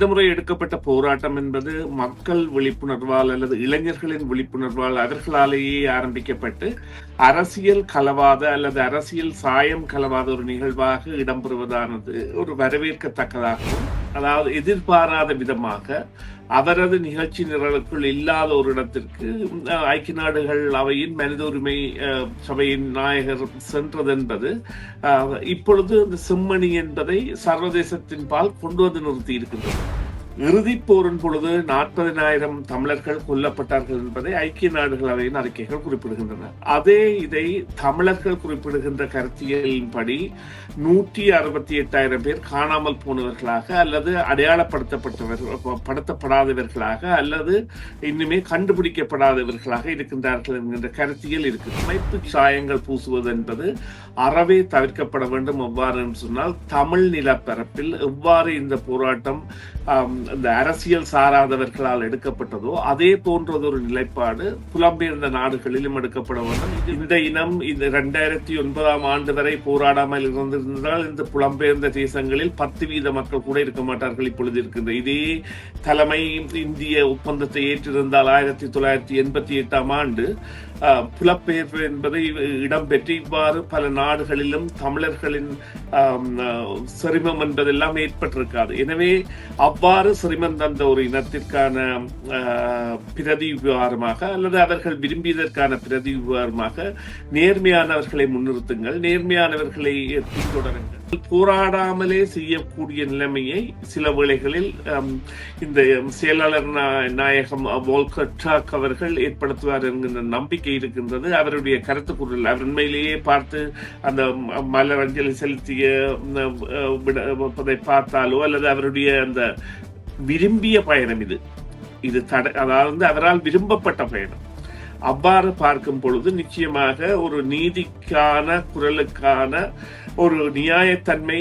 இந்த முறை எடுக்கப்பட்ட போராட்டம் என்பது மக்கள் விழிப்புணர்வால் அல்லது இளைஞர்களின் விழிப்புணர்வால் அவர்களாலேயே ஆரம்பிக்கப்பட்டு அரசியல் கலவாத அல்லது அரசியல் சாயம் கலவாத ஒரு நிகழ்வாக இடம்பெறுவதானது ஒரு வரவேற்கத்தக்கதாகவும் அதாவது எதிர்பாராத விதமாக அவரது நிகழ்ச்சி நிரலுக்குள் இல்லாத ஒரு இடத்திற்கு ஐக்கிய நாடுகள் அவையின் மனித உரிமை சபையின் நாயகர் சென்றதென்பது அஹ், இப்பொழுது இந்த செம்மணி என்பதை சர்வதேசத்தின் பால் கொண்டு வந்து நிறுத்தி இருக்கின்றது இறுதிப் போரின் பொழுது நாற்பதினாயிரம் தமிழர்கள் கொல்லப்பட்டார்கள் என்பதை ஐக்கிய நாடுகள் அவையின் அறிக்கைகள் குறிப்பிடுகின்றன. அதே இதை தமிழர்கள் குறிப்பிடுகின்ற கருத்தியலின்படி நூற்றி அறுபத்தி எட்டாயிரம் பேர் காணாமல் போனவர்களாக அல்லது அடையாளப்படுத்தப்பட்டவர்கள் படுத்தப்படாதவர்களாக அல்லது இன்னுமே கண்டுபிடிக்கப்படாதவர்களாக இருக்கின்றார்கள் என்கின்ற கருத்தியல் இருக்கு அமைப்பு சாயங்கள் பூசுவது என்பது அறவே தவிர்க்கப்பட வேண்டும் எவ்வாறு என்று சொன்னால் தமிழ் நிலப்பரப்பில் எவ்வாறு இந்த போராட்டம் இந்த அரசியல் சாராதவர்களால் எடுக்கப்பட்டதோ அதே போன்றதொரு நிலைப்பாடு புலம்பெயர்ந்த நாடுகளிலும் எடுக்கப்பட வேண்டும். இந்த இனம் இந்த இரண்டாயிரத்தி ஒன்பதாம் ஆண்டு வரை போராடாமல் இருந்திருந்தால் இந்த புலம்பெயர்ந்த தேசங்களில் பத்து வீத மக்கள் கூட இருக்க மாட்டார்கள் இப்பொழுது இருக்கின்ற. இதே தலைமை இந்திய ஒப்பந்தத்தை ஏற்றிருந்தால் ஆயிரத்தி தொள்ளாயிரத்தி எண்பத்தி எட்டாம் ஆண்டு புலப்பெயர்வு என்பதை இடம்பெற்று இவ்வாறு பல நாடுகளிலும் தமிழர்களின் ஆஹ், சிரமம் என்பதெல்லாம் ஏற்பட்டிருக்காது. எனவே அவ்வாறு சிரமம் தந்த ஒரு இனத்திற்கான ஆஹ், பிரதி விவகாரமாக அல்லது அவர்கள் விரும்பியதற்கான பிரதி விவகாரமாக நேர்மையானவர்களை முன்னிறுத்துங்கள். நேர்மையானவர்களை பின்தொடருங்கள். போராடாமலே செய்யக்கூடிய நிலைமையை சில வேளைகளில் இந்த செயலாளர் நாயகம் வோல்கர் டாக் அவர்கள் ஏற்படுத்துவார் என்கின்ற நம்பிக்கை இருக்கின்றது. அவருடைய கருத்து குரல் அவர் உண்மையிலேயே பார்த்து அந்த ம- மலர் அஞ்சலி செலுத்திய விட- அதை பார்த்தாலோ அல்லது அவருடைய அந்த விரும்பிய பயணம் இது. இது தட அதாவது அவரால் விரும்பப்பட்ட பயணம். அவ்வாறு பார்க்கும் பொழுது நிச்சயமாக ஒரு நீதிக்கான குரலுக்கான ஒரு நியாயத்தன்மை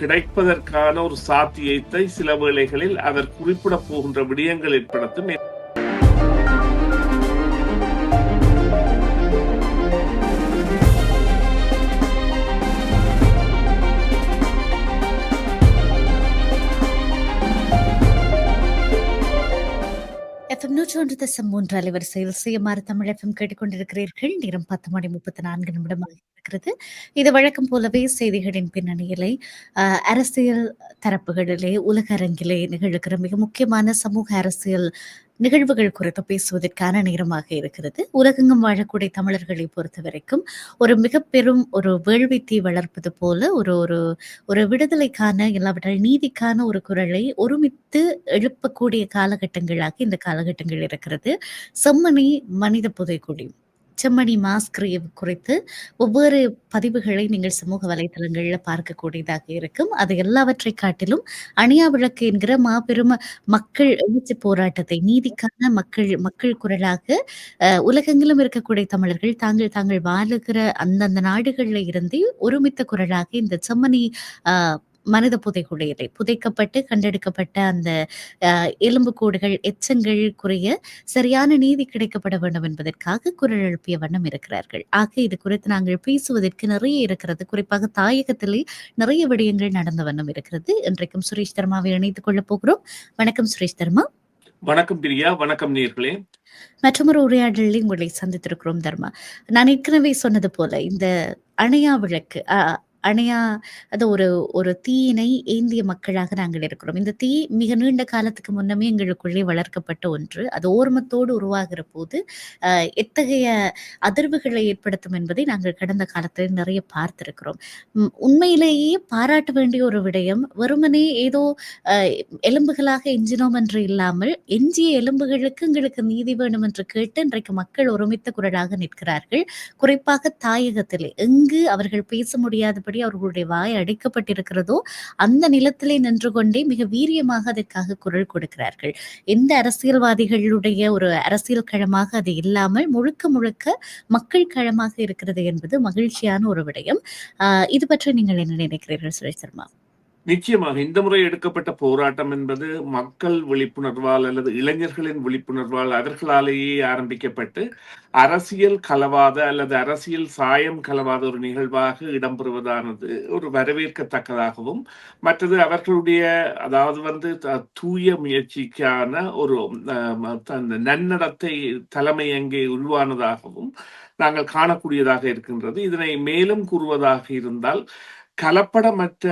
கிடைப்பதற்கான ஒரு சாத்தியத்தை சில வேளைகளில் அவர் குறிப்பிட போகின்ற விடயங்கள் ஏற்படுத்தும் எஃப்எம் நூற்றொன்று தசம் மூன்று அலைவரிசையில் சுயமாறு தமிழ் எஃப்எம் கேட்டுக்கொண்டிருக்கிறீர்கள். நேரம் பத்து மணி முப்பத்தி நான்கு நிமிடமாக இருக்கிறது. இது வழக்கம் போலவே செய்திகளின் பின்னணியிலே ஆஹ், அரசியல் தரப்புகளிலே உலக அரங்கிலே நிகழ்கிற மிக முக்கியமான சமூக அரசியல் நிகழ்வுகள் குறித்து பேசுவதற்கான நேரமாக இருக்கிறது. உலகெங்கும் வாழக்கூடிய தமிழர்களை பொறுத்த வரைக்கும் ஒரு மிக பெரும் ஒரு வேள்வித்தை வளர்ப்பது போல ஒரு ஒரு ஒரு விடுதலைக்கான இல்லாவிட்டால் நீதிக்கான ஒரு குரலை ஒருமித்து எழுப்பக்கூடிய காலகட்டங்களாக இந்த காலகட்டங்கள் இருக்கிறது. செம்மணி மனித புதைக்குழி செம்மணி மாஸ்க் குறித்து ஒவ்வொரு பதிவுகளை நீங்கள் சமூக வலைதளங்களில் பார்க்கக்கூடியதாக இருக்கும். அது எல்லாவற்றை காட்டிலும் அணியா விளக்கு என்கிற மாபெரும் மக்கள் எழுச்சி போராட்டத்தை நீதிக்கான மக்கள் மக்கள் குரலாக அஹ், உலகெங்கிலும் இருக்கக்கூடிய தமிழர்கள் தாங்கள் தாங்கள் வாழுகிற அந்தந்த நாடுகளில் இருந்து ஒருமித்த குரலாக இந்த செம்மணி ஆஹ், மனித புதைகுழியலை புதைக்கப்பட்டு கண்டெடுக்கப்பட்ட அந்த எலும்புக்கூடுகள் எச்சங்களுக்குரிய சரியான நீதி கிடைக்கப்பட வேண்டும் என்பதற்காக குரல் எழுப்பிய வண்ணம் இருக்கிறார்கள். ஆக இது குறித்து நாங்கள் பேசுவதற்கு நிறைய இருக்கிறது. குறிப்பாக தாயகத்திலே நிறைய விடயங்கள் நடந்த வண்ணம் இருக்கிறது. இன்றைக்கும் சுரேஷ் தர்மாவை இணைத்துக் கொள்ளப் போகிறோம். வணக்கம் சுரேஷ் தர்மா. வணக்கம் பிரியா. வணக்கம் நேர்களே. மற்றொரு உரையாடலில் உங்களை சந்தித்திருக்கிறோம் தர்மா. நான் ஏற்கனவே சொன்னது போல இந்த அணையா விளக்கு அணையா அது ஒரு ஒரு தீயினை ஏந்திய மக்களாக நாங்கள் இருக்கிறோம். இந்த தீ மிக நீண்ட காலத்துக்கு முன்னமே எங்களுக்குள்ளே வளர்க்கப்பட்ட ஒன்று. அது ஓர்மத்தோடு உருவாகிற போது எத்தகைய அதிர்வுகளை ஏற்படுத்தும் என்பதை நாங்கள் கடந்த காலத்தில் நிறைய பார்த்திருக்கிறோம். உண்மையிலேயே பாராட்ட வேண்டிய ஒரு விடயம் வெறுமனே ஏதோ அஹ், எலும்புகளாக எஞ்சினோம் என்று இல்லாமல் எஞ்சிய எலும்புகளுக்கு எங்களுக்கு நீதி வேணும் என்று கேட்டு இன்றைக்கு மக்கள் ஒருமித்த குரலாக நிற்கிறார்கள். குறிப்பாக தாயகத்திலே. எங்கு அவர்கள் பேச எப்படி அவர்களுடைய வாய் அடைக்கப்பட்டிருக்கிறதோ அந்த நிலத்திலே நின்று கொண்டே மிக வீரியமாக அதற்காக குரல் கொடுக்கிறார்கள். எந்த அரசியல்வாதிகளுடைய ஒரு அரசியல் களமாக அது இல்லாமல் முழுக்க முழுக்க மக்கள் களமாக இருக்கிறது என்பது மகிழ்ச்சியான ஒரு விடயம். ஆஹ் இது பற்றி நீங்கள் என்ன நினைக்கிறீர்கள் சுரேஷ் சர்மா? நிச்சயமாக இந்த முறை எடுக்கப்பட்ட போராட்டம் என்பது மக்கள் விழிப்புணர்வால் அல்லது இளைஞர்களின் விழிப்புணர்வால் அவர்களாலேயே ஆரம்பிக்கப்பட்டு அரசியல் கலவாத அல்லது அரசியல் சாயம் கலவாத ஒரு நிகழ்வாக இடம்பெறுவதானது ஒரு வரவேற்கத்தக்கதாகவும் மற்றது அவர்களுடைய அதாவது வந்து த- தூய முயற்சிக்கான ஒரு நன்னடத்தை தலைமை அங்கே உருவானதாகவும் நாங்கள் காணக்கூடியதாக இருக்கின்றது. இதனை மேலும் கூறுவதாக இருந்தால் கலப்படமற்ற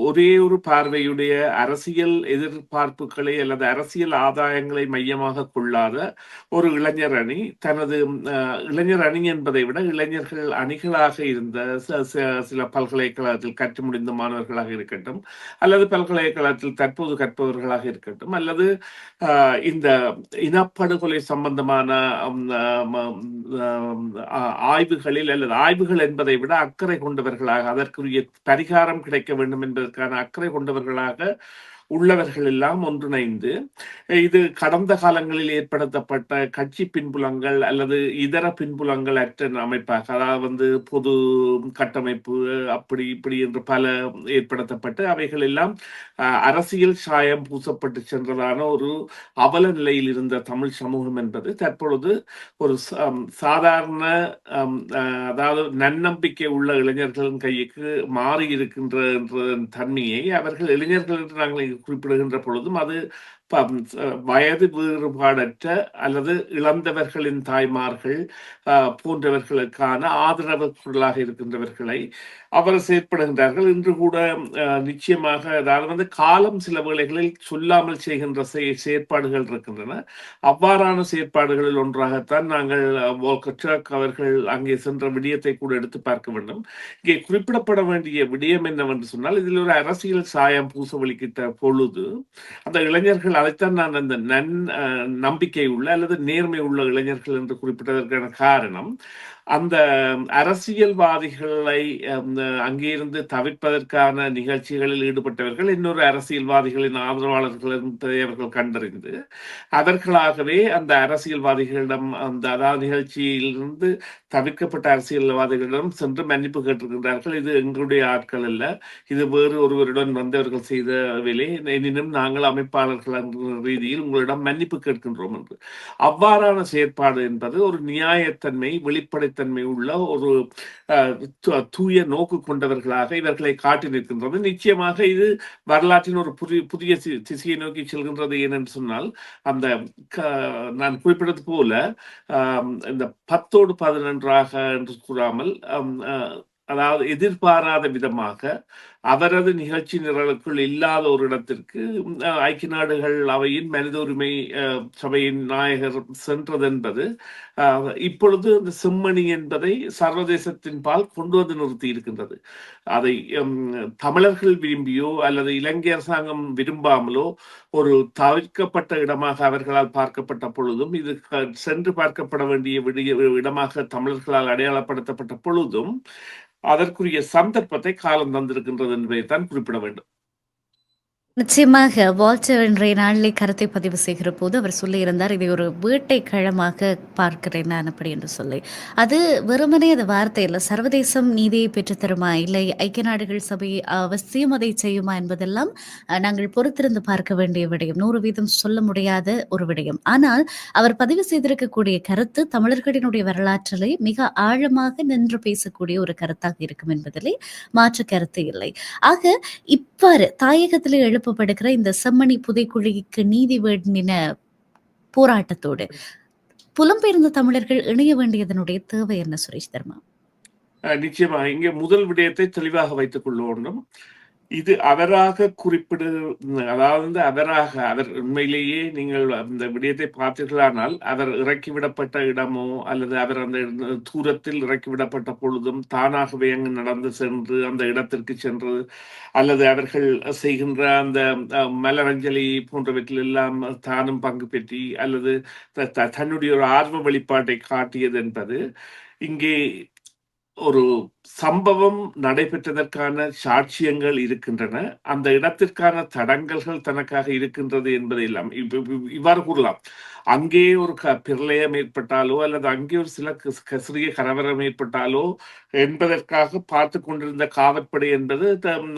ஒரே ஒரு பார்வையுடைய அரசியல் எதிர்பார்ப்புகளை அல்லது அரசியல் ஆதாயங்களை மையமாக கொள்ளாத ஒரு இளைஞர் அணி தனது இளைஞர் அணி என்பதை விட இளைஞர்கள் அணிகளாக இருந்த சில பல்கலைக்கழகத்தில் கற்று முடிந்த மாணவர்களாக இருக்கட்டும் அல்லது பல்கலைக்கழகத்தில் தற்போது கற்பவர்களாக இருக்கட்டும் அல்லது இந்த இனப்படுகொலை சம்பந்தமான ஆய்வுகளில் அல்லது ஆய்வுகள் என்பதை விட அக்கறை கொண்டவர்களாக அதற்குரிய பரிகாரம் கிடைக்க வேண்டும் என்பதற்கான அக்கறை கொண்டவர்களாக உள்ளவர்கள் எல்லாம் ஒன்றிணைந்து இது கடந்த காலங்களில் ஏற்படுத்தப்பட்ட கட்சி பின்புலங்கள் அல்லது இதர பின்புலங்கள் அற்ற அமைப்பாக அதாவது வந்து பொது கட்டமைப்பு அப்படி இப்படி என்று பல ஏற்படுத்தப்பட்டு அவைகள் எல்லாம் அஹ், அரசியல் சாயம் பூசப்பட்டு சென்றதான ஒரு அவல நிலையில் இருந்த தமிழ் சமூகம் என்பது தற்பொழுது ஒரு சாதாரண அஹ், அதாவது நன்னம்பிக்கை உள்ள இளைஞர்களின் கைக்கு மாறி இருக்கின்ற என்ற தன்மையை அவர்கள் இளைஞர்கள் என்று நாங்கள் குறிப்பிடுகின்ற பொழுதும் அது வயது வேறுபாடற்ற அல்லது இழந்தவர்களின் தாய்மார்கள் போன்றவர்களுக்கான ஆதரவு குரலாக இருக்கின்றவர்களை அவர் செயற்படுகின்றார்கள். இன்று கூட நிச்சயமாக அதாவது வந்து காலம் சில வேளைகளில் சொல்லாமல் செய்கின்ற செயற்பாடுகள் இருக்கின்றன. அவ்வாறான செயற்பாடுகளில் ஒன்றாகத்தான் நாங்கள் அவர்கள் அங்கே சென்ற விடயத்தை கூட எடுத்து பார்க்க வேண்டும். இங்கே குறிப்பிடப்பட வேண்டிய விடயம் என்னவென்று சொன்னால் இதில் ஒரு அரசியல் சாயம் பூசவளிக்கிட்ட பொழுது அந்த இளைஞர்கள் அதைத்தான் நான் அந்த நன் நம்பிக்கை உள்ள அல்லது நேர்மை உள்ள இளைஞர்கள் என்று குறிப்பிட்டதற்கான காரணம். அந்த அரசியல்வாதிகளை அங்கிருந்து தவிர்ப்பதற்கான நிகழ்ச்சிகளில் ஈடுபட்டவர்கள் இன்னொரு அரசியல்வாதிகளின் ஆதரவாளர்கள் அவர்கள் கண்டறிந்து அதற்காகவே அந்த அரசியல்வாதிகளிடம் அந்த அதாவது நிகழ்ச்சியிலிருந்து தவிர்க்கப்பட்ட அரசியல்வாதிகளிடம் சென்று மன்னிப்பு கேட்டிருக்கின்றார்கள். இது எங்களுடைய ஆட்கள் அல்ல. இது வேறு ஒருவருடன் வந்தவர்கள் செய்த வேலை. எனினும் நாங்கள் அமைப்பாளர்கள் என்ற ரீதியில் உங்களிடம் மன்னிப்பு கேட்கின்றோம் என்று. அவ்வாறான செயற்பாடு என்பது ஒரு நியாயத்தன்மை தன்மை உள்ள ஒரு தூய நோக்கு கொண்டவர்களாக இவர்களை காட்டி நிற்கின்றது. நிச்சயமாக இது வரலாற்றின் ஒரு புதிய புதிய திசையை நோக்கி செல்கின்றது ஏனென்று சொன்னால் அந்த நான் குறிப்பிட்டது போல இந்த பத்தோடு பதினொன்றாக என்று கூறாமல் அதாவது எதிர்பாராத விதமாக அவரது நிகழ்ச்சி நிரலுக்குள் இல்லாத ஒரு இடத்திற்கு ஐக்கிய நாடுகள் அவையின் மனித உரிமை சபையின் நாயகர் சென்றதென்பது என்பது இப்பொழுது இந்த செம்மணி என்பதை சர்வதேசத்தின் பால் கொண்டு வந்து நிறுத்தி இருக்கின்றது. அதை தமிழர்கள் விரும்பியோ அல்லது இலங்கை அரசாங்கம் விரும்பாமலோ ஒரு தவிர்க்கப்பட்ட இடமாக அவர்களால் பார்க்கப்பட்ட பொழுதும் இது சென்று பார்க்கப்பட வேண்டிய விடிய இடமாக தமிழர்களால் அடையாளப்படுத்தப்பட்ட பொழுதும் அதற்குரிய சந்தர்ப்பத்தை காலம் தந்திருக்கின்றது. என்பதைத்தான் குறிப்பிட வேண்டும். நிச்சயமாக வால்டர் இன்றைய நாளிலே கருத்தை பதிவு செய்கிற போது அவர் சொல்லியிருந்தார் இதை ஒரு வேட்டை களமாக பார்க்கிறேன் நான் அப்படி என்று சொல்லி. அது வெறுமனே அந்த வார்த்தை இல்லை. சர்வதேசம் நீதியை பெற்றுத்தருமா? இல்லை ஐக்கிய நாடுகள் சபை அவசியம் அதை செய்யுமா என்பதெல்லாம் நாங்கள் பொறுத்திருந்து பார்க்க வேண்டிய விடயம். நூறு வீதம் சொல்ல முடியாத ஒரு விடயம். ஆனால் அவர் பதிவு செய்திருக்கக்கூடிய கருத்து தமிழர்களினுடைய வரலாற்றிலே மிக ஆழமாக நின்று பேசக்கூடிய ஒரு கருத்தாக இருக்கும் என்பதிலே மாற்று கருத்து இல்லை. ஆக இவ்வாறு தாயகத்திலே எழுப்பப்படுகிற இந்த செம்மணி புதைக்குழிக்கு நீதி வேண்டின போராட்டத்தோடு புலம்பெயர்ந்த தமிழர்கள் இணைய வேண்டியதனுடைய தேவை என்ன சுரேஷ் தர்மா? நிச்சயமா. நிச்சயமாக இங்கே முதல் விடயத்தை தெளிவாக வைத்துக் கொள்ள வேண்டும் இது அவராக குறிப்பிடு அதாவது அவராக அவர் உண்மையிலேயே நீங்கள் அந்த விடயத்தை பார்த்தீர்களானால் அவர் இறக்கிவிடப்பட்ட இடமோ அல்லது அவர் அந்த தூரத்தில் இறக்கிவிடப்பட்ட பொழுதும் தானாகவே அங்கு நடந்து சென்று அந்த இடத்திற்கு சென்று அல்லது அவர்கள் செய்கின்ற அந்த அஹ், மலரஞ்சலி போன்றவற்றில் எல்லாம் தானும் பங்கு பெற்றி அல்லது த- த- தன்னுடைய ஒரு ஆர்வ வெளிப்பாட்டை காட்டியது என்பது இங்கே ஒரு சம்பவம் நடைபெற்றதற்கான சாட்சியங்கள் இருக்கின்றன. அந்த இடத்திற்கான தடங்கல்கள் தனக்காக இருக்கின்றது என்பதை எல்லாம் இவ்வாறு கூறலாம். அங்கே ஒரு க பிரளயம் ஏற்பட்டாலோ அல்லது அங்கே ஒரு சில சிறிய கலவரம் ஏற்பட்டாலோ என்பதற்காக பார்த்து கொண்டிருந்த காவற்படை என்பது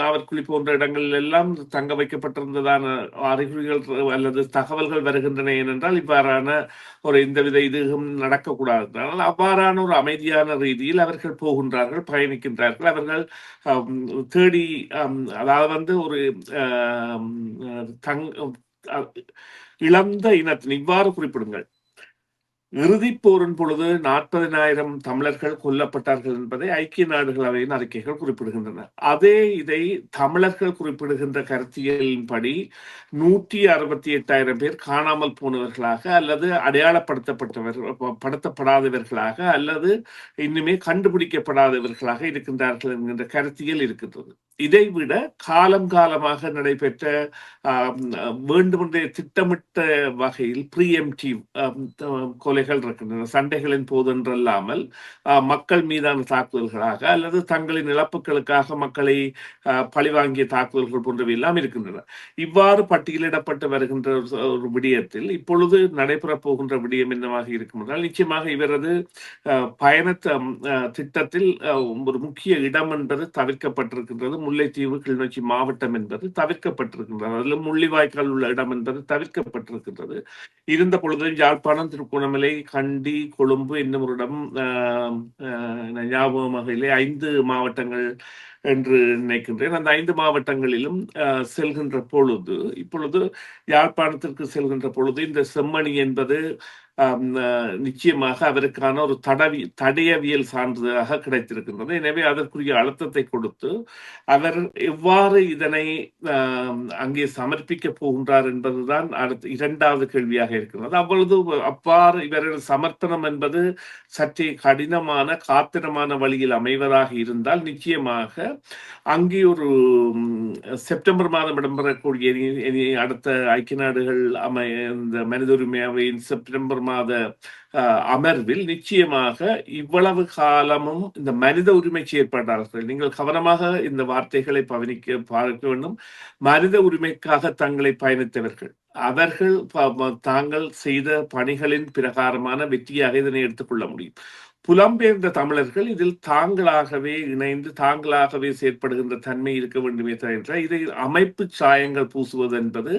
நாவற்குழி போன்ற இடங்களில் எல்லாம் தங்க வைக்கப்பட்டிருந்ததான அறிகுறிகள் அல்லது தகவல்கள் வருகின்றன ஏனென்றால் இவ்வாறான ஒரு எந்தவித இதுவும் நடக்கக்கூடாது. அவ்வாறான ஒரு அமைதியான ரீதியில் அவர்கள் போகின்றார்கள். பயணிக்கின்றார்கள். அவர்கள் தேடி அதாவது வந்து ஒரு தங் இழந்த இனத்தின் இவ்வாறு குறிப்பிடுங்கள். இறுதிப் போரின் பொழுது நாற்பதினாயிரம் தமிழர்கள் கொல்லப்பட்டார்கள் என்பதை ஐக்கிய நாடுகள் அவையின் அறிக்கைகள் குறிப்பிடுகின்றன. அதே இதை தமிழர்கள் குறிப்பிடுகின்ற கருத்தியலின்படி நூற்றி அறுபத்தி எட்டாயிரம் பேர் காணாமல் போனவர்களாக அல்லது அடையாளப்படுத்தப்பட்டவர் படுத்தப்படாதவர்களாக அல்லது இன்னுமே கண்டுபிடிக்கப்படாதவர்களாக இருக்கின்றார்கள் என்கின்ற கருத்தியல் இருக்கின்றது. இதைவிட காலம் காலமாக நடைபெற்ற வேண்டுமென்றே திட்டமிட்ட வகையில் ப்ரீஎம்டிவ் கொலைகள் இருக்கின்றன. சண்டைகளின் போதென்றல்லாமல் மக்கள் மீதான தாக்குதல்களாக அல்லது தங்களின் இழப்புகளுக்காக மக்களை பழிவாங்கிய தாக்குதல்கள் போன்றவை எல்லாம் இருக்கின்றன. இவ்வாறு பட்டியலிடப்பட்டு வருகின்ற ஒரு- விடயத்தில் இப்பொழுது நடைபெறப் போகின்ற விடயம் என்னவாக இருக்கும் என்றால் நிச்சயமாக இவரது பயண திட்டத்தில் ஒரு முக்கிய இடம் என்பது தவிர்க்கப்பட்டிருக்கின்றது. முல்லைத்தீவு கிளிநொச்சி மாவட்டம் என்பது தவிர்க்கப்பட்டிருக்கின்றது. அதில் முள்ளிவாய்க்கால் உள்ள இடம் என்பது தவிர்க்கப்பட்டிருக்கின்றது. இருந்த பொழுது யாழ்ப்பாணம் திருகோணமலை கண்டி கொழும்பு என்னும் ஒரு இடம் ஞாபகம் வகையிலே ஐந்து மாவட்டங்கள் என்று நினைக்கின்றேன். அந்த ஐந்து மாவட்டங்களிலும் செல்கின்ற பொழுது இப்பொழுது யாழ்ப்பாணத்திற்கு செல்கின்ற பொழுது இந்த செம்மணி என்பது நிச்சயமாக அவருக்கான ஒரு தடவி தடையவியல் சான்றிதழாக கிடைத்திருக்கின்றது. எனவே அதற்குரிய அழுத்தத்தை கொடுத்து அவர் எவ்வாறு இதனை அங்கே சமர்ப்பிக்க போகின்றார் என்பதுதான் அடுத்த இரண்டாவது கேள்வியாக இருக்கிறது அவ்வளவு அவ்வாறு இவரது சமர்ப்பணம் என்பது சற்றே கடினமான காத்திரமான வழியில் அமைவதாக இருந்தால் நிச்சயமாக அங்கே ஒரு செப்டம்பர் மாதம் இடம்பெறக்கூடிய அடுத்த ஐக்கிய நாடுகள் அமை இந்த மனித உரிமை அவையின் செப்டம்பர் மாத அமர்வில் நிச்சயமாக இவ்வளவு காலமும் இந்த மனித உரிமை செயற்பாட்டாளர்கள் நீங்கள் கவனமாக இந்த வார்த்தைகளை பவனிக்க பார்க்க வேண்டும். மனித உரிமைக்காக தங்களை பயணித்தவர்கள். அவர்கள் தாங்கள் செய்த பணிகளின் பிரகாரமான வெற்றியாக இதனை எடுத்துக்கொள்ள முடியும். புலம்பெயர்ந்த தமிழர்கள் இதில் தாங்களாகவே இணைந்து தாங்களாகவே செயற்படுகின்ற தன்மை இருக்க வேண்டுமே தவிர இதை அமைப்பு சாயங்கள் பூசுவது என்பது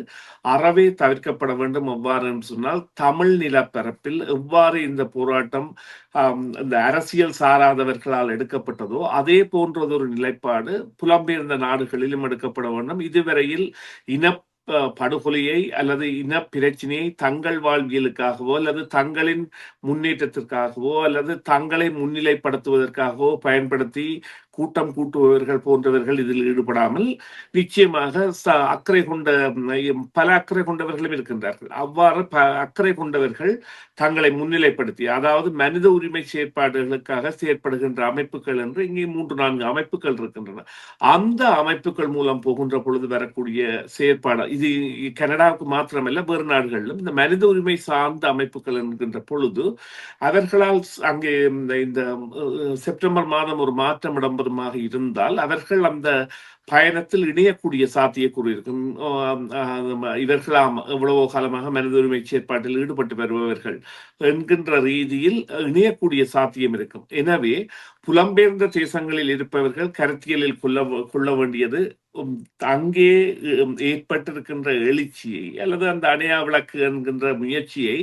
அறவே தவிர்க்கப்பட வேண்டும் எவ்வாறு என்று சொன்னால் தமிழ் நிலப்பரப்பில் எவ்வாறு இந்த போராட்டம் இந்த அரசியல் சாராதவர்களால் எடுக்கப்பட்டதோ அதே போன்றதொரு நிலைப்பாடு புலம்பெயர்ந்த நாடுகளிலும் எடுக்கப்பட வேண்டும். இதுவரையில் இன படுகொலையை அல்லது இன பிரச்சினையை தங்கள் வாழ்வியலுக்காகவோ அல்லது தங்களின் முன்னேற்றத்திற்காகவோ அல்லது தங்களை முன்னிலைப்படுத்துவதற்காகவோ பயன்படுத்தி கூட்டம் கூட்டுபவர்கள் போன்றவர்கள் இதில் ஈடுபடாமல் நிச்சயமாக அக்கறை கொண்ட பல அக்கறை கொண்டவர்களும் இருக்கின்றார்கள். அவ்வாறு ப அக்கறை கொண்டவர்கள் தங்களை முன்னிலைப்படுத்தி அதாவது மனித உரிமை செயற்பாடுகளுக்காக செயற்படுகின்ற அமைப்புகள் என்று இங்கே மூன்று நான்கு அமைப்புகள் இருக்கின்றன. அந்த அமைப்புகள் மூலம் போகின்ற பொழுது வரக்கூடிய செயற்பாடு இது கனடாவுக்கு மாத்திரமல்ல வேறு நாடுகளிலும் இந்த மனித உரிமை சார்ந்த அமைப்புகள் என்கின்ற பொழுது அவர்களால் அங்கே இந்த இந்த செப்டம்பர் மாதம் ஒரு மாற்றம் நபருமாக இருந்தால் அவர்கள் அந்த பயணத்தில் இணையக்கூடிய சாத்தியக்கூறு இருக்கும். இவர்களாம் எவ்வளவோ காலமாக மனித உரிமை செயற்பாட்டில் ஈடுபட்டு வருபவர்கள் என்கின்ற ரீதியில் இணையக்கூடிய சாத்தியம் இருக்கும். எனவே புலம்பெயர்ந்த தேசங்களில் இருப்பவர்கள் கருத்தியலில் கொள்ள கொள்ள வேண்டியது அங்கே ஏற்பட்டிருக்கின்ற எழுச்சியை அல்லது அந்த அணையா விளக்கு என்கின்ற முயற்சியை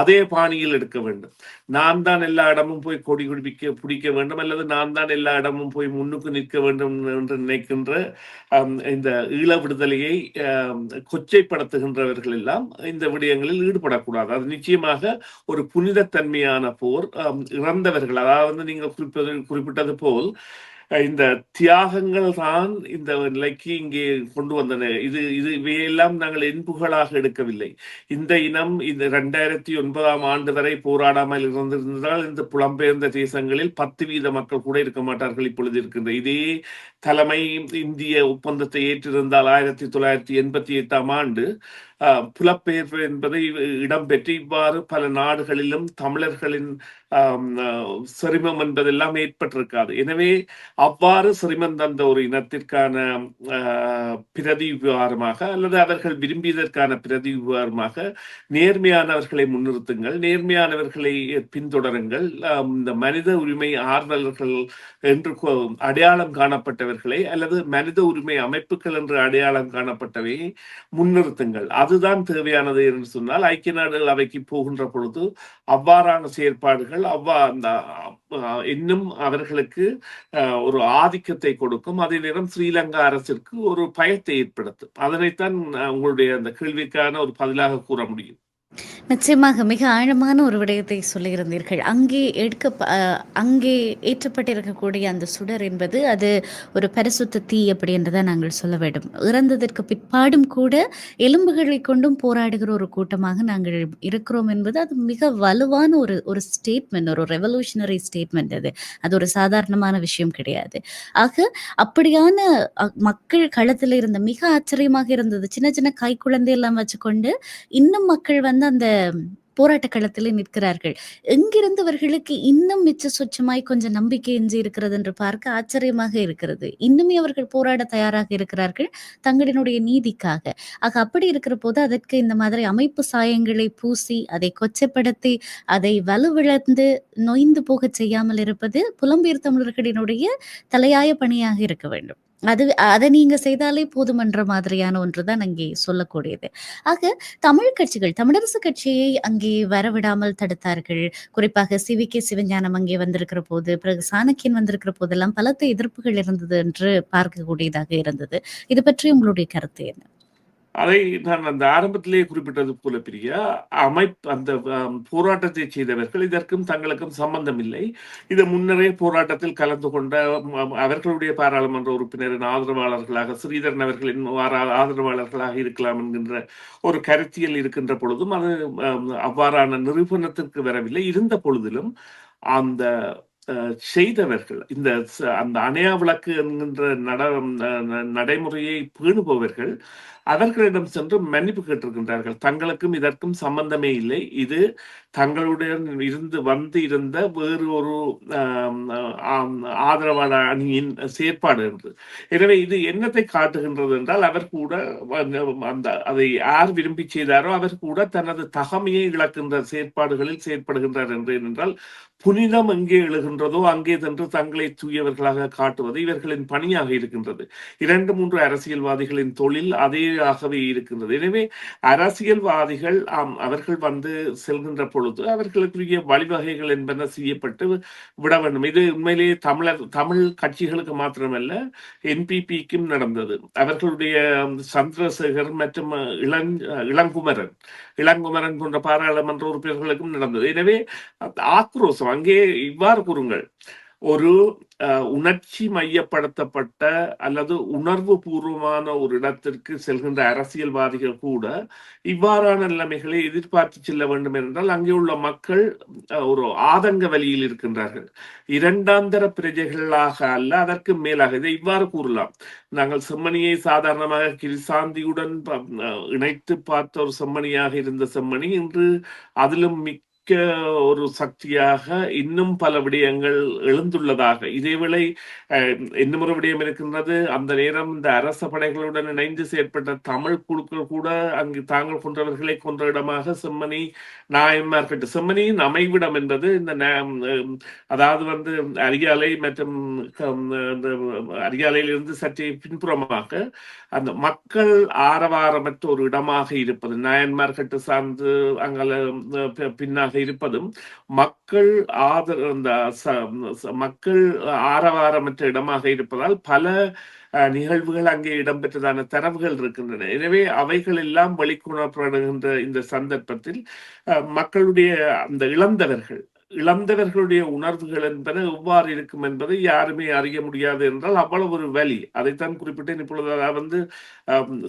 அதே பாணியில் எடுக்க வேண்டும். நான் தான் எல்லா இடமும் போய் கொடி குடிப்பிக்க பிடிக்க வேண்டும் அல்லது நான் தான் எல்லா இடமும் போய் முன்னுக்கு நிற்க வேண்டும் என்று நினைக்கின்ற இந்த ஈழ விடுதலையை கொச்சைப்படுத்துகின்றவர்கள் எல்லாம் இந்த விடயங்களில் ஈடுபடக்கூடாது. அது நிச்சயமாக ஒரு புனிதத்தன்மையான போர் இறந்தவர்கள் அதாவது நீங்கள் குறிப்பது குறிப்பிட்டது போல் இந்த தியாகங்கள் தான் இந்த நிலைக்கு இங்கே கொண்டு வந்தன. இது இது இவையெல்லாம் நாங்கள் இன்புகளாக எடுக்கவில்லை. இந்த இனம் இந்த இரண்டாயிரத்தி ஒன்பதாம் ஆண்டு வரை போராடாமல் இருந்திருந்தால் இந்த புலம்பெயர்ந்த தேசங்களில் பத்து வீத மக்கள் கூட இருக்க மாட்டார்கள் இப்பொழுது இருக்கின்ற. இதே தலைமை இந்திய ஒப்பந்தத்தை ஏற்றிருந்தால் ஆயிரத்தி தொள்ளாயிரத்தி எண்பத்தி எட்டாம் ஆண்டு புலப்பெயர்வு என்பது இடம்பெற்று இவ்வாறு பல நாடுகளிலும் தமிழர்களின் செரிமம் சிரமம் என்பதெல்லாம் ஏற்பட்டிருக்காது. எனவே அவ்வாறு சிரமம் தந்த ஒரு இனத்திற்கான பிரதி விவகாரமாக அல்லது அவர்கள் விரும்பியதற்கான பிரதி விவகாரமாக நேர்மையானவர்களை முன்னிறுத்துங்கள் நேர்மையானவர்களை பின்தொடருங்கள். இந்த மனித உரிமை ஆர்வலர்கள் என்று அடையாளம் காணப்பட்டவர்களை அல்லது மனித உரிமை அமைப்புகள் என்று அடையாளம் காணப்பட்டவை முன்னிறுத்துங்கள். அதுதான் தேவையானது என்று சொன்னால் ஐக்கிய நாடுகள் அவைக்கு போகின்ற பொழுது அவ்வாறான செயற்பாடுகள் அவ்வா அந்த இன்னும் அவர்களுக்கு ஒரு ஆதிக்கத்தை கொடுக்கும். அதே நேரம் ஸ்ரீலங்கா அரசிற்கு ஒரு பயத்தை ஏற்படுத்தும். அதனைத்தான் உங்களுடைய அந்த கேள்விக்கான ஒரு பதிலாக கூற முடியும். நிச்சயமாக மிக ஆழமான ஒரு விடயத்தை சொல்லியிருந்தீர்கள். அங்கே எடுக்க அங்கே ஏற்றப்பட்டிருக்கக்கூடிய அந்த சுடர் என்பது அது ஒரு பரிசுத்த தீ அப்படி என்றுதான் நாங்கள் சொல்ல வேண்டும். இறந்ததற்கு பிற்பாடும் கூட எலும்புகளை கொண்டும் போராடுகிற ஒரு கூட்டமாக நாங்கள் இருக்கிறோம் என்பது அது மிக வலுவான ஒரு ஒரு ஸ்டேட்மெண்ட் ஒரு ரெவல்யூஷனரி ஸ்டேட்மெண்ட் அது. அது ஒரு சாதாரணமான விஷயம் கிடையாது. ஆக அப்படியான மக்கள் களத்தில் இருந்த மிக ஆச்சரியமாக இருந்தது. சின்ன சின்ன கை குழந்தை எல்லாம் வச்சுக்கொண்டு இன்னும் மக்கள் வந்து அந்த போராட்ட களத்திலே நிற்கிறார்கள். எங்கிருந்தவர்களுக்கு இன்னும் மிச்ச சொச்சமாய் கொஞ்சம் நம்பிக்கை எஞ்சி இருக்கிறது என்று பார்க்க ஆச்சரியமாக இருக்கிறது. இன்னுமே அவர்கள் போராட தயாராக இருக்கிறார்கள் தங்களினுடைய நீதிக்காக. ஆக அப்படி இருக்கிற போது அதற்கு இந்த மாதிரி அமைப்பு சாயங்களை பூசி அதை கொச்சைப்படுத்தி அதை வலுவிழந்து நொய்ந்து போகச் செய்யாமல் இருப்பது புலம்பெயர் தமிழர்களினுடைய தலையாய பணியாக இருக்க வேண்டும். அது அதை நீங்க செய்தாலே போதுமன்ற மாதிரியான ஒன்றுதான் அங்கே சொல்லக்கூடியது. ஆக தமிழ் கட்சிகள் தமிழரசு கட்சியை அங்கே வரவிடாமல் தடுத்தார்கள். குறிப்பாக சிவி கே சிவஞானம் அங்கே வந்திருக்கிற போது பிறகு சாணக்கியன் வந்திருக்கிற போதெல்லாம் பலத்த எதிர்ப்புகள் இருந்தது என்று பார்க்கக்கூடியதாக இருந்தது. இது பற்றி உங்களுடைய கருத்து என்ன? அதை நான் அந்த ஆரம்பத்திலேயே குறிப்பிட்டது போல பிரியா அமைப்பு அந்த போராட்டத்தை செய்தவர்கள் இதற்கும் தங்களுக்கும் சம்பந்தம் இல்லை. இது முன்னரே போராட்டத்தில் கலந்து கொண்ட அவர்களுடைய பாராளுமன்ற உறுப்பினரின் ஆதரவாளர்களாக ஸ்ரீதரன் அவர்களின் ஆதரவாளர்களாக இருக்கலாம் என்கின்ற ஒரு கருத்தியல் இருக்கின்ற பொழுதும் அது அவ்வாறான நிரூபணத்திற்கு வரவில்லை. இருந்த பொழுதிலும் அந்த அஹ், செய்தவர்கள் இந்த அந்த அணையா விளக்கு என்கின்ற நட ந- நடைமுறையை பேணுபவர்கள் அவர்களிடம் சென்று மன்னிப்பு கேட்டிருக்கின்றார்கள். தங்களுக்கும் இதற்கும் சம்பந்தமே இல்லை. இது தங்களுடன் இருந்து வந்து இருந்த வேறு ஒரு ஆதரவாளர் அணியின் செயற்பாடு என்று எனவே இது என்னத்தை காட்டுகின்றது என்றால் அவர் கூட அந்த- அதை யார் விரும்பி செய்தாரோ அவர் கூட தனது தகமையை இழக்கின்ற செயற்பாடுகளில் செயற்படுகின்றார் என்று என்றால் புனிதம் எங்கே எழுகின்றதோ அங்கே சென்று தங்களை தூயவர்களாக காட்டுவது இவர்களின் பணியாக இருக்கின்றது. இரண்டு மூன்று அரசியல்வாதிகளின் தொழில் அதேயாகவே இருக்கின்றது. எனவே அரசியல்வாதிகள் அவர்கள் வந்து செல்கின்ற பொழுது அவர்களுக்குரிய வழிவகைகள் என்பன செய்யப்பட்டு விட வேண்டும். இது உண்மையிலேயே தமிழர் தமிழ் கட்சிகளுக்கு மாத்திரமல்ல என்பிபிக்கும் நடந்தது. அவர்களுடைய சந்திரசேகர் மற்றும் இளங் இளங்குமரன் இளங்குமரன் போன்ற பாராளுமன்ற உறுப்பினர்களுக்கும் நடந்தது. எனவே ஆக்ரோஷம் அங்கே இவ்வாறு கூறுங்கள். ஒரு அஹ், உணர்ச்சி மையப்படுத்தப்பட்ட அல்லது உணர்வு பூர்வமான ஒரு இடத்திற்கு செல்கின்ற அரசியல்வாதிகள் கூட இவ்வாறான நிலைமைகளை எதிர்பார்த்து செல்ல வேண்டும் என்றால் அங்கே உள்ள மக்கள் ஒரு ஆதங்க வழியில் இருக்கின்றார்கள். இரண்டாந்தர பிரஜைகளாக அல்ல அதற்கு மேலாக. இதை இவ்வாறு கூறலாம். நாங்கள் செம்மணியை சாதாரணமாக கிரிசாந்தியுடன் அஹ், இணைத்து பார்த்த ஒரு செம்மணியாக இருந்த செம்மணி இன்று அதிலும் மிக்க ஒரு சக்தியாக இன்னும் பல விடயங்கள் எழுந்துள்ளதாக. இதேவேளை இன்னும் ஒரு விடயம் இருக்கின்றது. அந்த நேரம் இந்த அரச படைகளுடன் இணைந்து செயற்பட்ட தமிழ் குழுக்கள் கூட அங்கு தாங்கள் கொன்றவர்களை கொன்ற இடமாக செம்மணி நாயன்மார்கட்டு செம்மணியின் அமைவிடம் என்பது இந்த அதாவது வந்து அரியாலை மற்றும் அரியாலையிலிருந்து சற்றே பின்புறமாக அந்த மக்கள் ஆரவாரமற்ற ஒரு இடமாக இருப்பது. நாயன்மார்கட்டு சார்ந்து அங்கே பின்னாக பின்னாக இருப்பதும் மக்கள் ஆதர அந்த ச- மக்கள் ஆரவாரமற்ற இடமாக இருப்பதால் பல அஹ், நிகழ்வுகள் அங்கே இடம்பெற்றதான தரவுகள் இருக்கின்றன. எனவே அவைகள் எல்லாம் வெளிக்கொணரப்படுகின்ற இந்த சந்தர்ப்பத்தில் அஹ், மக்களுடைய அந்த இழந்தவர்கள் இழந்தவர்களுடைய உணர்வுகள் என்பன எவ்வாறு இருக்கும் என்பதை யாருமே அறிய முடியாது என்றால் அவ்வளவு ஒரு வலி அதைத்தான் குறிப்பிட்டேன். இப்பொழுது அதாவது வந்து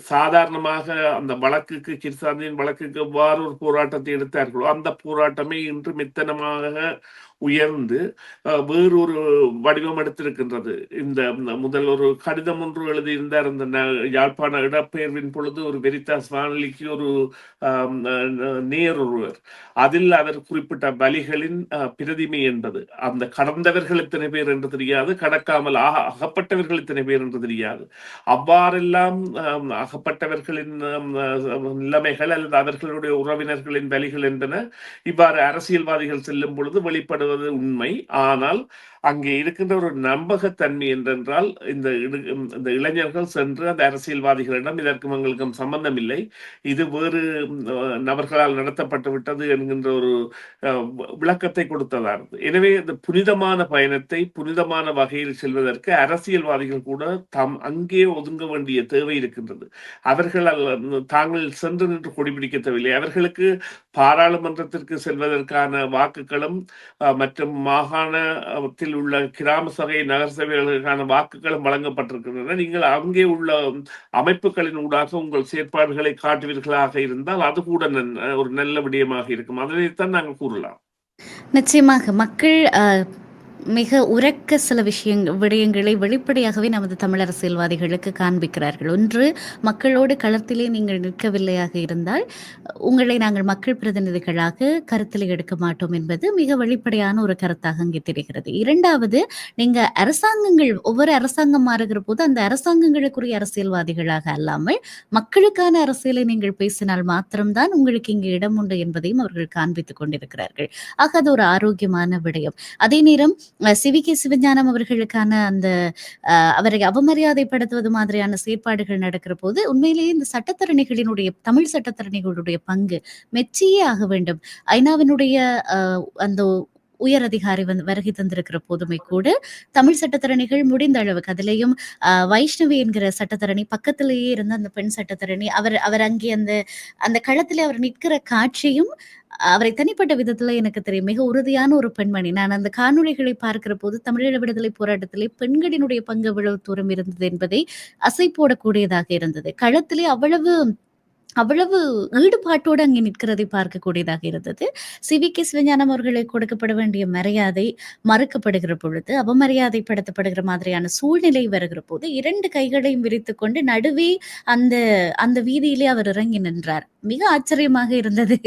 சாதாரணமாக அந்த வழக்குக்கு கிருசாந்தியின் வழக்குக்கு எவ்வாறு ஒரு போராட்டத்தை எடுத்தார்களோ அந்த போராட்டமே இன்று மித்தனமாக உயர்ந்து வேறொரு வடிவம் எடுத்திருக்கின்றது. இந்த முதல் ஒரு கடிதம் ஒன்று எழுதியிருந்தார். இந்த யாழ்ப்பாண இடப்பெயர்வின் பொழுது ஒரு வெரிதாஸ் வானொலிக்கு ஒரு நேர் ஒருவர். அதில் அவர் குறிப்பிட்ட பலிகளின் பிரதிமை என்பது. அந்த கடந்தவர்கள் எத்தனை பேர் என்று தெரியாது. கடக்காமல் ஆக- அகப்பட்டவர்கள் எத்தனை பேர் என்று தெரியாது. அவ்வாறெல்லாம் அகப்பட்டவர்களின் நிலைமைகள் அல்லது அவர்களுடைய உறவினர்களின் பலிகள் என்பன இவ்வாறு அரசியல்வாதிகள் செல்லும் பொழுது வெளிப்படுவது உண்மை. ஆனால் அங்கே இருக்கின்ற ஒரு நம்பகத்தன்மை என்றென்றால் இந்த இந்த இளைஞர்கள் சென்று அந்த அரசியல்வாதிகளிடம் இதற்கும் எங்களுக்கும் சம்பந்தம் இல்லை இது வேறு அஹ், நபர்களால் நடத்தப்பட்டு விட்டது என்கின்ற ஒரு அஹ், விளக்கத்தை கொடுத்ததானது எனவே இந்த புனிதமான பயணத்தை புனிதமான வகையில் செல்வதற்கு அரசியல்வாதிகள் கூட தாம் அங்கே ஒதுங்க வேண்டிய தேவை இருக்கின்றது. அவர்கள் தாங்கள் சென்று நின்று கொடிபிடிக்க தேவையில்லை அவர்களுக்கு பாராளுமன்றத்திற்கு செல்வதற்கான வாக்குகளும் அஹ், மற்றும் மாகாணத்தில் உள்ள கிராம சபை நகர சபைகளுக்கான வாக்குகளும் வழங்கப்பட்டிருக்கின்றன. நீங்கள் அங்கே உள்ள அமைப்புகளின் ஊடாக உங்கள் செயற்பாடுகளை காட்டுவீர்களாக இருந்தால் அது கூட ஒரு நல்ல விடயமாக இருக்கும். அதனைத்தான் நாங்கள் கூறலாம். நிச்சயமாக மக்கள் மிக உரக்க சில விஷயங்கள் விடயங்களை வெளிப்படையாகவே நமது தமிழ் அரசியல்வாதிகளுக்கு காண்பிக்கிறார்கள். ஒன்று மக்களோடு களத்திலே நீங்கள் நிற்கவில்லையாக இருந்தால் உங்களை நாங்கள் மக்கள் பிரதிநிதிகளாக கருத்தில் எடுக்க மாட்டோம் என்பது மிக வெளிப்படையான ஒரு கருத்தாக அங்கே தெரிகிறது. இரண்டாவது நீங்க அரசாங்கங்கள் ஒவ்வொரு அரசாங்கம் மாறுகிற போது அந்த அரசாங்கங்களுக்குரிய அரசியல்வாதிகளாக அல்லாமல் மக்களுக்கான அரசியலை நீங்கள் பேசினால் மாத்திரம்தான் உங்களுக்கு இங்கு இடம் உண்டு என்பதையும் அவர்கள் காண்பித்துக் கொண்டிருக்கிறார்கள். ஆக அது ஒரு ஆரோக்கியமான விடயம். அதே நேரம் சி. வி. கே. சிவஞானம் அவர்களுக்கான அந்த அவரை அவமரியாதைப்படுத்துவது மாதிரியான செயற்பாடுகள் நடக்கிற போது உண்மையிலேயே இந்த சட்டத்தரணிகளினுடைய தமிழ் சட்டத்தரணிகளுடைய பங்கு மெச்சியே ஆக வேண்டும். ஐநாவினுடைய அஹ், அந்த உயர் அதிகாரி வந்து வருகை தந்திருக்கிற போதுமே கூட தமிழ் சட்டத்தரணிகள் முடிந்த அளவுக்கு அதுலேயும் வைஷ்ணவி என்கிற சட்டத்தரணி பக்கத்திலேயே இருந்த அந்த பெண் சட்டத்தரணி அவர் அவர் அங்கே அந்த அந்த களத்திலே அவர் நிற்கிற காட்சியும் அவரை தனிப்பட்ட விதத்துல எனக்கு தெரியும் மிக உறுதியான ஒரு பெண்மணி. நான் அந்த காணொளிகளை பார்க்கிற போது தமிழீழ விடுதலை போராட்டத்திலே பெண்களினுடைய பங்கு எவ்வளவு தூரம் இருந்தது என்பதை அசை போடக்கூடியதாக இருந்தது. களத்திலே அவ்வளவு அவ்வளவு ஈடுபாட்டோடு அங்கே நிற்கிறதை பார்க்கக்கூடியதாக இருந்தது. சி வி கே சிவஞானம் அவர்களுக்கு கொடுக்கப்பட வேண்டிய மரியாதை மறுக்கப்படுகிற பொழுது அவமரியாதைப்படுத்தப்படுகிற மாதிரியான சூழ்நிலை வருகிற போது இரண்டு கைகளையும் விரித்து கொண்டு நடுவே அந்த அந்த வீதியிலே அவர் இறங்கி நின்றார். மிக ஆச்சரியமாக இருந்தது.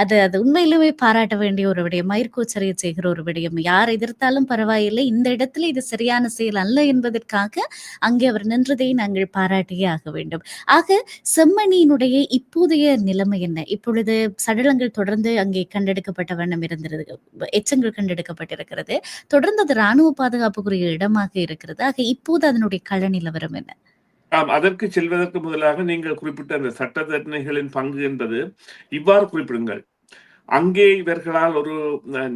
அது அது உண்மையிலுமே பாராட்ட வேண்டிய ஒரு விடயம் மயிர்கூச்சரிய செய்கிற ஒரு விடயம். யார் எதிர்த்தாலும் பரவாயில்லை இந்த இடத்துல இது சரியான செயல் அல்ல என்பதற்காக அங்கே அவர் நின்றதை நாங்கள் பாராட்டியே ஆக வேண்டும். ஆக செம்மணியினுடைய இப்போதைய நிலைமை என்ன? இப்பொழுது சடலங்கள் தொடர்ந்து அங்கே கண்டெடுக்கப்பட்ட வண்ணம் இருந்திருது எச்சங்கள் கண்டெடுக்கப்பட்டிருக்கிறது. தொடர்ந்து அது ராணுவ பாதுகாப்புக்குரிய இடமாக இருக்கிறது. ஆக இப்போது அதனுடைய கள நிலவரம் என்ன? ஆம் அதற்கு செல்வதற்கு முதலாக நீங்கள் குறிப்பிட்ட அந்த சட்ட தண்டனைகளின் பங்கு என்பது இவ்வாறு குறிப்பிடுங்கள். அங்கே இவர்களால் ஒரு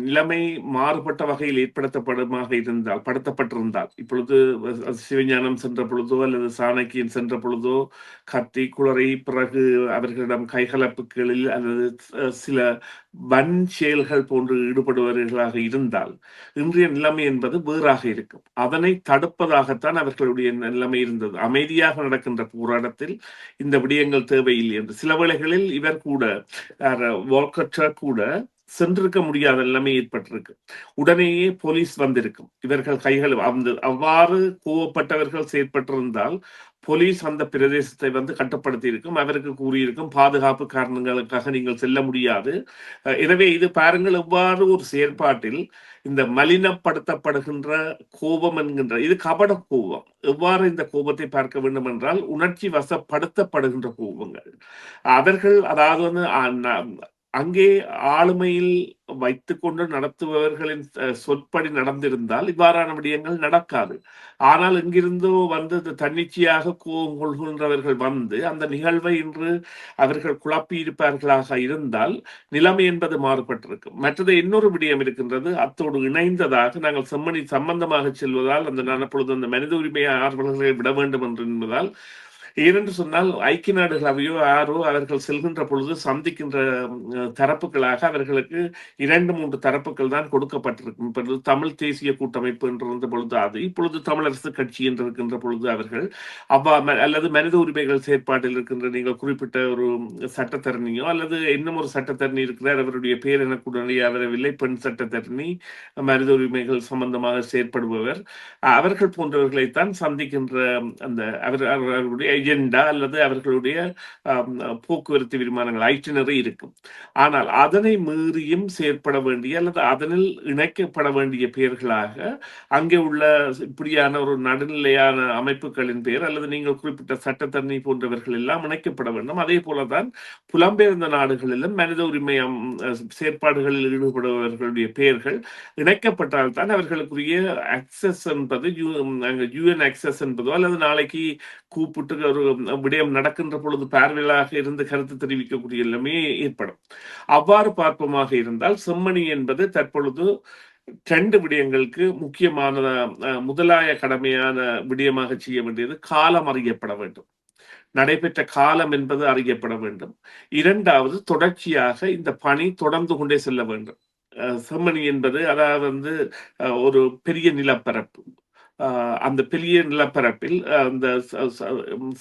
நிலைமை மாறுபட்ட வகையில் ஏற்படுத்தப்படுமாக இருந்தால் படுத்தப்பட்டிருந்தால் இப்பொழுது சிவஞானம் சென்ற பொழுதோ அல்லது சாணக்கியன் சென்ற பொழுதோ கத்தி குளறை பிறகு அவர்களிடம் கைகலப்புகளில் அல்லது சில வன் செயல்கள் போன்று ஈடுபடுபவர்களாக இருந்தால் இன்றைய நிலைமை என்பது வேறாக இருக்கும். அதனை தடுப்பதாகத்தான் அவர்களுடைய நிலைமை இருந்தது. அமைதியாக நடக்கின்ற போராட்டத்தில் இந்த விடயங்கள் தேவையில்லை என்று. சில வேளைகளில் இவர் கூட வால்கட்டர் கூட சென்றிருக்க முடியாத நிலைமை ஏற்பட்டிருக்கு. உடனேயே போலீஸ் வந்திருக்கும். இவர்கள் கைகள் அந்த அவ்வாறு கோவப்பட்டவர்கள் செயற்பட்டிருந்தால் போலீஸ் அந்த பிரதேசத்தை வந்து கட்டுப்படுத்தி இருக்கும் அவருக்கு கூறியிருக்கும் பாதுகாப்பு காரணங்களுக்காக நீங்கள் செல்ல முடியாது. எனவே இது பாருங்கள் எவ்வாறு ஒரு செயற்பாட்டில் இந்த மலினப்படுத்தப்படுகின்ற கோபம் என்கின்ற இது கபட கோபம். எவ்வாறு இந்த கோபத்தை பார்க்க வேண்டும் என்றால் உணர்ச்சி வசப்படுத்தப்படுகின்ற கோபங்கள். அவர்கள் அதாவது வந்து அங்கே ஆளுமையில் வைத்துக்கொண்டு நடத்துபவர்களின் சொற்படி நடந்திருந்தால் இவ்வாறான விடயங்கள் நடக்காது. ஆனால் இங்கிருந்தோ வந்து தன்னிச்சையாக கோபம் கொள்கின்றவர்கள் வந்து அந்த நிகழ்வை இன்று அவர்கள் குழப்பியிருப்பார்களாக இருந்தால் நிலைமை என்பது மாறுபட்டிருக்கும். மற்றது இன்னொரு விடயம் இருக்கின்றது அத்தோடு இணைந்ததாக நாங்கள் செம்மணி சம்பந்தமாக செல்வதால் அந்த நான் அப்பொழுது அந்த மனித உரிமை ஆர்வலர்களை விட வேண்டும் என்று என்பதால் ஏனென்று சொன்னால் ஐக்கிய நாடுகள் அவையோ யாரோ அவர்கள் செல்கின்ற பொழுது சந்திக்கின்ற தரப்புகளாக அவர்களுக்கு இரண்டு மூன்று தரப்புகள் தான் கொடுக்கப்பட்டிருக்கும். இப்பொழுது தமிழ் தேசிய கூட்டமைப்பு என்று இருந்த பொழுது அது இப்பொழுது தமிழரசு கட்சி என்று இருக்கின்ற பொழுது அவர்கள் அவ்வா ம- அல்லது மனித உரிமைகள் செயற்பாட்டில் இருக்கின்ற நீங்கள் குறிப்பிட்ட ஒரு சட்டத்தரணியோ அல்லது இன்னும் ஒரு சட்டத்தரணி இருக்கிறார் அவருடைய பேர் எனக்கு உடனடியாக பெண் சட்டத்தரணி மனித உரிமைகள் சம்பந்தமாக செயற்படுபவர். அவர்கள் போன்றவர்களைத்தான் சந்திக்கின்ற அந்த அவர் அவருடைய எஜெண்டா அல்லது அவர்களுடைய போக்குவரத்து விமானங்கள் ஐட்டினரி இருக்கும். ஆனால் அதனை மீறியும் செயற்பட வேண்டிய அல்லது அதனில் இணைக்கப்பட வேண்டிய பெயர்களாக அங்கே உள்ள இப்படியான ஒரு நடுநிலையான அமைப்புகளின் பெயர் அல்லது நீங்கள் குறிப்பிட்ட சட்டத்தரணி போன்றவர்கள் எல்லாம் இணைக்கப்பட வேண்டும். அதே போலதான் புலம்பெயர்ந்த நாடுகளிலும் மனித உரிமை அம், செயற்பாடுகளில் ஈடுபடுபவர்களுடைய பெயர்கள் இணைக்கப்பட்டால் தான் அவர்களுக்குரிய அக்சஸ் என்பது யூஎன் அக்சஸ் என்பதோ அல்லது நாளைக்கு கூப்பிட்டு ஒரு விடயம் நடக்கின்ற பொழுது பார்வையாக இருந்து கருத்து தெரிவிக்கக்கூடிய எல்லாமே ஏற்படும். அவ்வாறு பார்ப்போமாக இருந்தால் செம்மணி என்பது தற்பொழுது ரெண்டு விடயங்களுக்கு முக்கியமான முதலாய கடமையான விடயமாக செய்ய வேண்டியது காலம் அறியப்பட வேண்டும். நடைபெற்ற காலம் என்பது அறியப்பட வேண்டும். இரண்டாவது தொடர்ச்சியாக இந்த பணி தொடர்ந்து கொண்டே செல்ல வேண்டும். செம்மணி என்பது அதாவது வந்து அஹ், ஒரு பெரிய நிலப்பரப்பு. அந்த பெரிய நிலப்பரப்பில் அந்த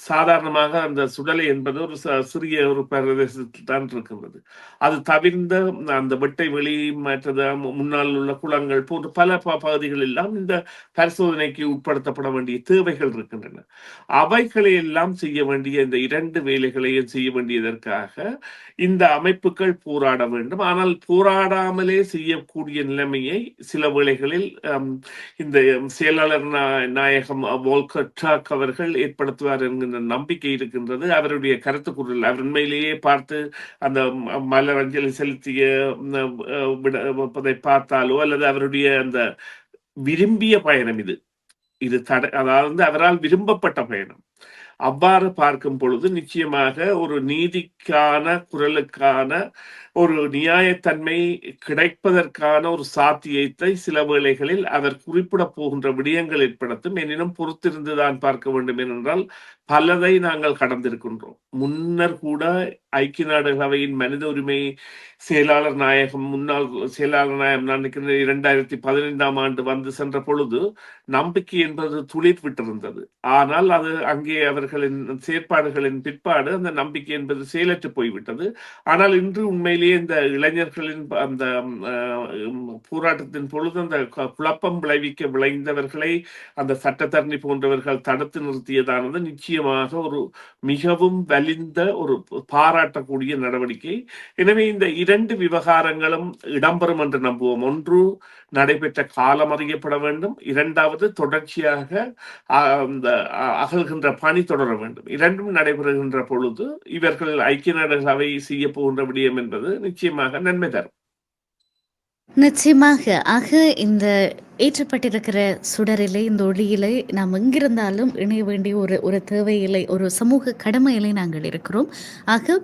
சாதாரணமாக அந்த சுடலை என்பது ஒரு சிறிய ஒரு பிரதேசத்தில் தான் இருக்கின்றது. அது தவிர்ந்த அந்த வெட்டை வெளி மற்றது முன்னால் உள்ள குளங்கள் போன்ற பல பகுதிகள் எல்லாம் இந்த பரிசோதனைக்கு உட்படுத்தப்பட வேண்டிய தேவைகள் இருக்கின்றன. அவைகளை எல்லாம் செய்ய வேண்டிய இந்த இரண்டு வேலைகளையும் செய்ய வேண்டியதற்காக இந்த அமைப்புகள் போராட வேண்டும். ஆனால் போராடாமலே செய்யக்கூடிய நிலைமையை சில வேளைகளில் இந்த செயலாளர் நாயகம் வோல்கர் அவர்கள் ஏற்படுத்துவார் என்கின்ற நம்பிக்கை இருக்கின்றது. அவருடைய கருத்து குரல் அவர் உண்மையிலேயே பார்த்து அந்த மலர் அஞ்சலி செலுத்திய விட- அதை பார்த்தாலோ அல்லது அவருடைய அந்த விரும்பிய பயணம் இது. இது தட அதாவது அவரால் விரும்பப்பட்ட பயணம். அவ்வாறு பார்க்கும் பொழுது நிச்சயமாக ஒரு நீதிக்கான குரலுக்கான ஒரு நியாயத்தன்மை கிடைப்பதற்கான ஒரு சாத்தியத்தை சில வேளைகளில் அவர் குறிப்பிட போகின்ற விடயங்கள் ஏற்படுத்தும். எனினும் பொறுத்திருந்துதான் பார்க்க வேண்டும் ஏனென்றால் பலதை நாங்கள் கடந்திருக்கின்றோம். முன்னர் கூட ஐக்கிய நாடுகள் அவையின் மனித உரிமை செயலாளர் நாயகம் முன்னாள் செயலாளர் நாயகம் நான் நினைக்கிறேன் இரண்டாயிரத்தி பதினைந்தாம் ஆண்டு வந்து சென்ற பொழுது நம்பிக்கை என்பது துளிர் விட்டிருந்தது. ஆனால் அது அங்கே அவர்களின் செயற்பாடுகளின் பிற்பாடு அந்த நம்பிக்கை என்பது செயலற்று போய்விட்டது. ஆனால் இன்று உண்மையிலேயே இந்த இளைஞர்களின் அந்த போராட்டத்தின் பொழுது அந்த குழப்பம் விளைவிக்க விளைந்தவர்களை அந்த சட்டத்தரணி போன்றவர்கள் தடுத்து நிறுத்தியதானது நிச்சயமாக ஒரு மிகவும் வலிந்த ஒரு பாராட்டு பாராட்டக்கூடிய நடவடிக்கை. எனவே இந்த இரண்டு விவகாரங்களும் இடம்பெறும் என்று நம்புவோம். ஒன்று நடைபெற்ற காலம் அறியப்பட வேண்டும். இரண்டாவது தொடர்ச்சியாக ஆ, அகழ்கின்ற பணி தொடர வேண்டும். இரண்டும் நடைபெறுகின்ற பொழுது இவர்கள் ஐக்கிய நாடுகள் அவை செய்ய போகின்ற விடயம் என்பது நிச்சயமாக நன்மை தரும். நிச்சயமாக ஆக இந்த ஏற்றப்பட்டிருக்கிற சுடரிலே இந்த ஒளியிலே நாம் எங்கிருந்தாலும் இணைய வேண்டிய ஒரு ஒரு தேவையில்லை ஒரு சமூக கடமையிலே நாங்கள் இருக்கிறோம். ஆக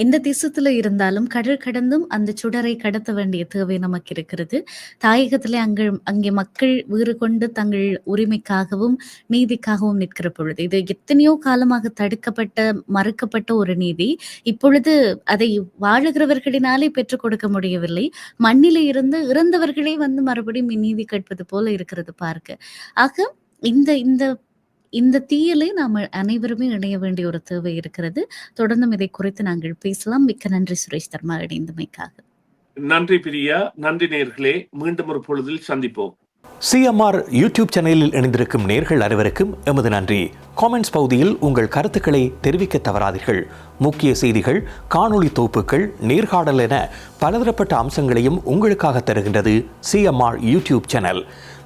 எந்த தேசத்துல இருந்தாலும் கடல் கடந்தும் அந்த சுடரை கடத்த வேண்டிய தேவை நமக்கு இருக்கிறது. தாயகத்திலே அங்கு அங்கே மக்கள் வீறு கொண்டு தங்கள் உரிமைக்காகவும் நீதிக்காகவும் நிற்கிற பொழுது இது எத்தனையோ காலமாக தடுக்கப்பட்ட மறுக்கப்பட்ட ஒரு நீதி. இப்பொழுது அதை வாழுகிறவர்களினாலே பெற்றுக் கொடுக்க முடியவில்லை. மண்ணிலே இருந்து இறந்தவர்களே வந்து மறுபடியும் நீதி கேட்பது போல இருக்கிறது பார்க்க. ஆக இந்த இந்த இந்த தீயிலே நாம் அனைவருமே இணைய வேண்டிய ஒரு தேவை இருக்கிறது. தொடர்ந்தும் இதை குறித்து நாங்கள் பேசலாம். மிக்க நன்றி சுரேஷ் தர்மா இணைந்தமைக்காக. நன்றி பிரியா. நன்றி நேர்களே. மீண்டும் ஒரு பொழுதில் சந்திப்போம். சிஎம்ஆர் யூடியூப் சேனலில் இணைந்திருக்கும் நேர்கள் அனைவருக்கும் எமது நன்றி. காமெண்ட்ஸ் பகுதியில் உங்கள் கருத்துக்களை தெரிவிக்க தவறாதீர்கள். முக்கிய செய்திகள் காணொளி தொகுப்புகள் நேர்காணல் என பலதரப்பட்ட அம்சங்களையும் உங்களுக்காக தருகின்றது சிஎம்ஆர் யூடியூப் சேனல்.